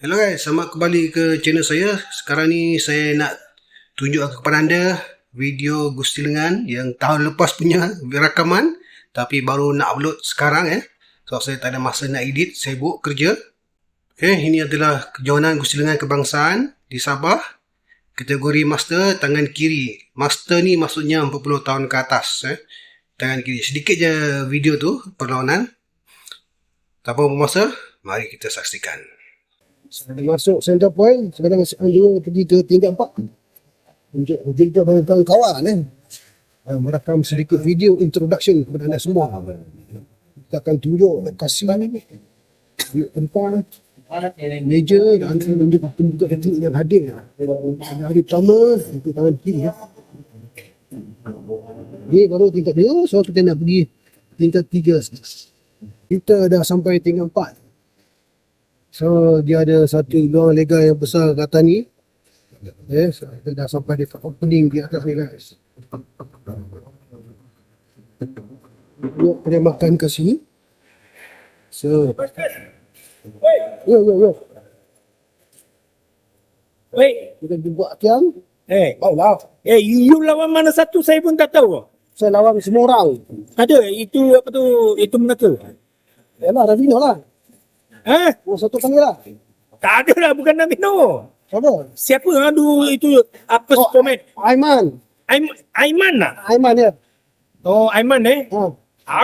Hello guys, selamat kembali ke channel saya. Sekarang ni saya nak tunjuk kepada anda video Gusti Lengan yang tahun lepas punya rakaman tapi baru nak upload sekarang eh. So saya tak ada masa nak edit, saya buat kerja. Okay, ini adalah kejohanan Gusti Lengan kebangsaan di Sabah. Kategori master tangan kiri. Master ni maksudnya 40 tahun ke atas eh. Tangan kiri. Sedikit je video tu perlawanan. Tanpa masa, mari kita saksikan. Saya masuk center point, sekarang saya pergi ke tingkat empat. Untuk jumpa dengan kawan-kawan eh. Uh, merakam sedikit video introduction kepada anda semua. Kita akan tunjuk lokasi tempat meja dan tunjuk tunjuk atlet yang hadir. Pada hari pertama untuk tangan kiri ya. Ini baru tingkat dua, so kita nak pergi tingkat tiga. Kita dah sampai tingkat empat. So dia ada satu ruang lega yang besar kat atas ni. Yes, kita dah sampai di opening di atas ni guys. Yuk, kita makan kat sini. So, yo yo yo, Wait, kita jumpa Tiang. eh, Oh lah, eh, you, you lawan mana satu saya pun tak tahu. saya lawan semua orang. Ada, itu apa tu, itu Melaka. Yalah, Ravino lah. Ha? Oh, satu panggil lah. Tak ada lah, bukan Namino. Siapa? Siapa adu itu, apa Oh. oh. format? Aiman. Aim, Aiman lah. Aiman ya. Oh, Aiman eh. Ha.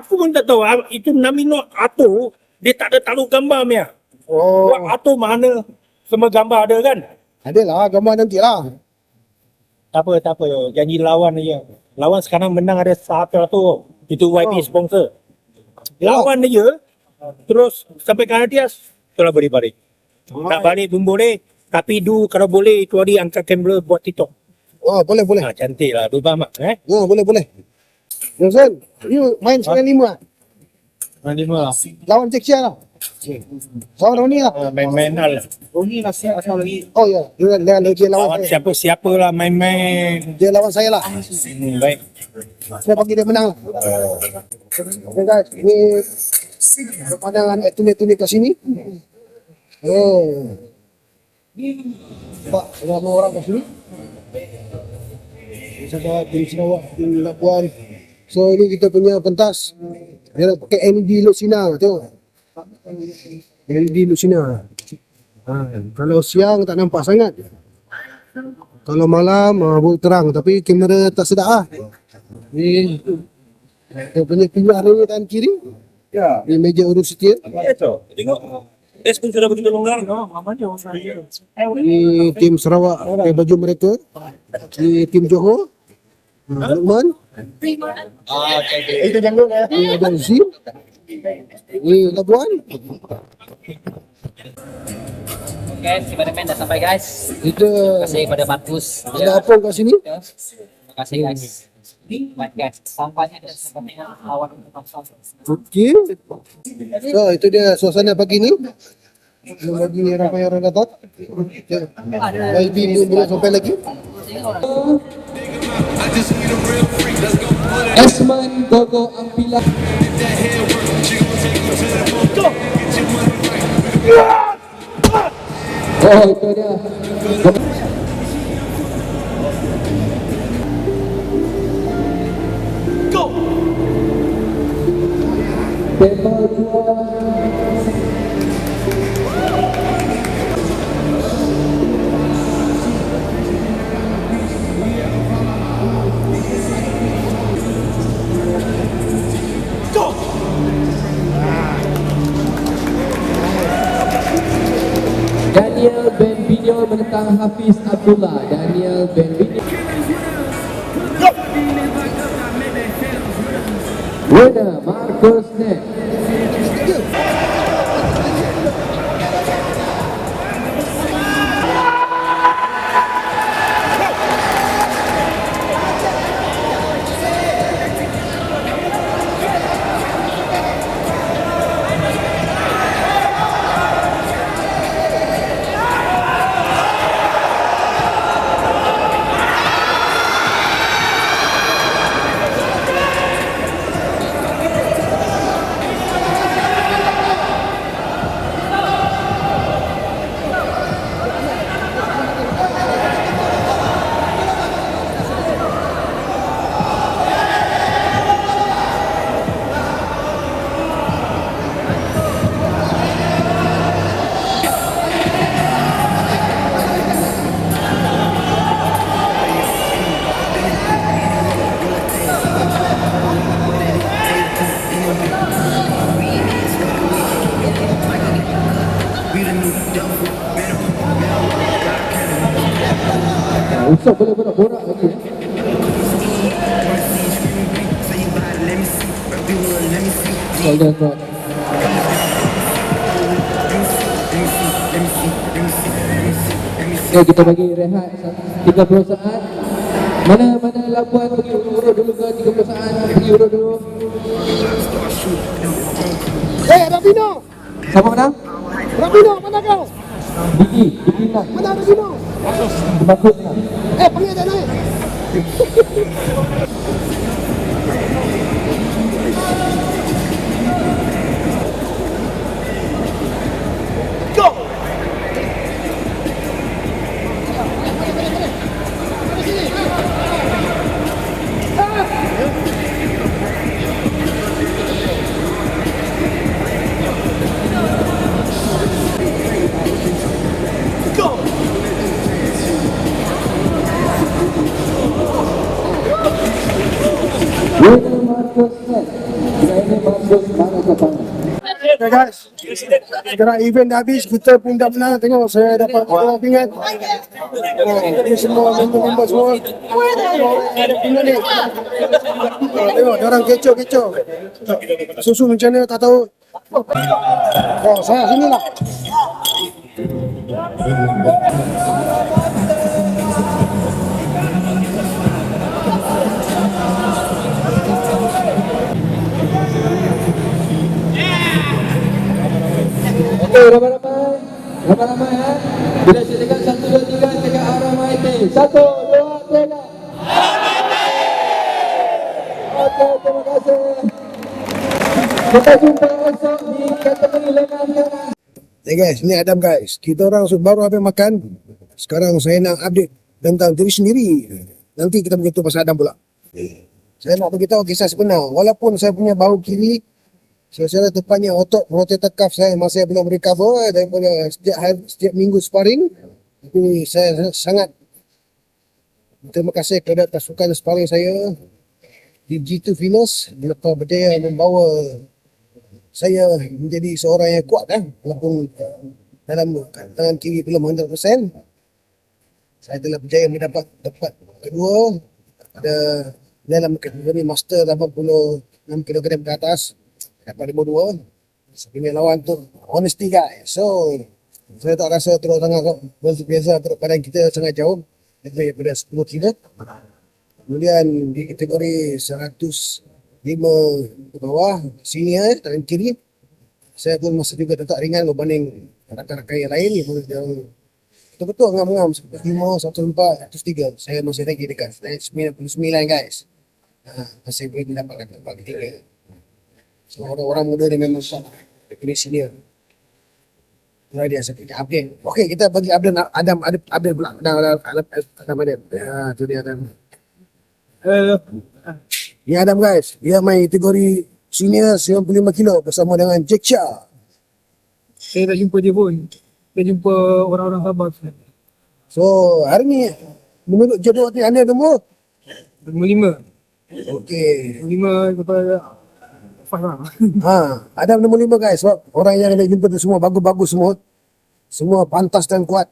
Aku pun tak tahu, ah, itu Namino Ato, dia tak ada taruh gambar ni. Oh, Oh. Ato mana, semua gambar ada kan? ada lah gambar nanti lah. Tak apa, tak apa. Janji lawan aja. Lawan sekarang menang ada satu tu. Itu YP Oh. sponsor. Lawan aja. Terus sampai ke atas. Itulah balik-balik. Tak balik pun boleh. Tapi du kalau boleh itu hari angkat kamera buat TikTok. Oh, boleh boleh. Ha, cantik lah. Du faham tak? Eh? Oh, boleh boleh. Johnson, you main 95 lah. Mana lima lah. Lawan Jack Chia lah. Lawan Roni lah. Main-main lah. Roni lah siap asal lagi. Oh ya, dia, dia, dia, dia lawan Lawan saya. siapa-siapa lah main-main. Dia lawan saya lah. Hmm, baik. Saya bagi dia menang lah. Okay guys, ini pemandangan etnik-etnik kat sini. Oh. Nampak ramai orang kat sini. Saya tim Sarawak, tim Labuan. So ini kita punya pentas. Dia nak pakai LED Lucina, tengok. LED Lucina. Ha, kalau siang tak nampak sangat. Kalau malam uh, boleh terang tapi kamera tak sedap lah. Ni dia punya pilihan ni tangan kiri. Ya. Ni meja urus setia. Ya tu. Tengok. Es pun sudah begitu longgar. Oh, mama dia Ni tim Sarawak pakai baju mereka. Ni tim Johor. Ha, Lukman. Itu janggut ya. Ni ada Zim. Ni Labuan. Okay, si Spiderman dah sampai guys. Kita Terima kasih kepada Markus. ada apa kat sini? Terima kasih guys. Baik guys, sampahnya dan sampahnya awak Okey. So itu dia suasana pagi ni. Belum lagi ramai orang datang. YB belum belum sampai lagi. Esman Gogo Ampila. Oh itu dia Tema dua Video menentang Hafiz Abdullah Daniel Ben Video Winner Marcus Net Usop boleh borak-borak lagi eh. Golden Rod Okay, kita bagi rehat 30 saat Mana mana labuan pergi urut dulu ke 30 saat Pergi urut dulu Eh, Rabino! Siapa menang? Rabino, mana kau? Diki, Diki menang Mana Rabino? Bakut menang Eh, panggil tak naik. Okay guys, sekarang event dah habis, kita pun dah menang. Tengok saya dapat orang pingat. Ini semua member-member semua. Ada pingat ni. Tengok, orang kecoh-kecoh. Susu macam mana tak tahu. Oh, saya sini lah. Ramai-ramai ya Bila saya cakap satu, dua, tiga Cakap arah maite Satu, dua, tiga Okey, terima kasih Kita jumpa esok di kategori lengan kanan Hey guys, ni Adam guys. Kita orang baru habis makan. Sekarang saya nak update tentang diri sendiri. Nanti kita beritahu pasal Adam pula. Saya nak beritahu kisah sebenar. Walaupun saya punya bahu kiri, secara tepatnya otot rotator cuff saya masih belum recover daripada setiap setiap minggu sparring. Tapi saya sangat terima kasih kepada pasukan sparring saya di G2 Venus. Mereka berjaya membawa saya menjadi seorang yang kuat kan walaupun dalam tangan kiri belum 100% saya telah berjaya mendapat tempat kedua pada dalam kategori master 86 kg ke atas dapat nombor 2 saya punya lawan tu honesty guys. So saya tak rasa teruk sangat kok biasa teruk badan kita sangat jauh daripada 10 kilo. Kemudian di kategori 105 ke bawah senior tangan kiri. Saya pun masih juga tetap ringan berbanding rakan-rakan yang lain. Yang betul-betul ngam-ngam 105, 104, 103 saya masih lagi dekat 99 guys. Ha, masih boleh mendapatkan tempat ketiga so orang-orang muda ni memang tak kena senior Itulah dia punya update. Okey, kita bagi update Adam Adam update pula. Adam Adam Adam Adam Adam. Ya, tu dia Adam. Uh, Ya Adam guys, dia main kategori senior 95 kilo bersama dengan Jack Shah. Saya tak jumpa dia pun. Saya jumpa orang-orang Sabah. So, hari ni menurut jadual ni anda nombor? Lima. Okey. Lima kepada Lah. Ha, Adam nombor 5 guys. Sebab orang yang anda jumpa tu semua bagus-bagus semua. Semua pantas dan kuat.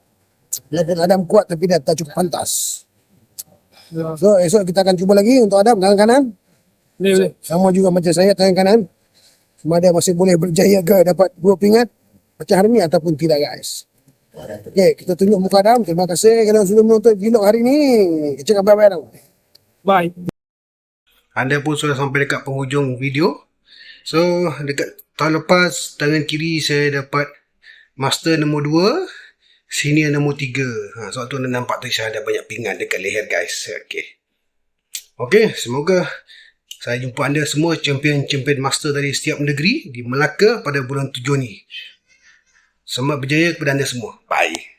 Level Adam kuat tapi dia tak cukup pantas. Ya. So, esok kita akan cuba lagi untuk Adam tangan kanan. Boleh, boleh. Sama juga macam saya tangan kanan. Sama ada masih boleh berjaya ke dapat dua pingat macam hari ni ataupun tidak guys. Okey, kita tunjuk muka Adam. Terima kasih kerana sudah menonton vlog hari ni. Kita cakap bye-bye Adam. Bye. Anda pun sudah sampai dekat penghujung video. So, dekat tahun lepas, tangan kiri saya dapat master nombor 2, senior nombor 3. Ha, sebab tu anda nampak tu saya ada banyak pingat dekat leher guys. Okay. Okay, semoga saya jumpa anda semua champion-champion master dari setiap negeri di Melaka pada bulan 7 ni. Selamat berjaya kepada anda semua. Bye.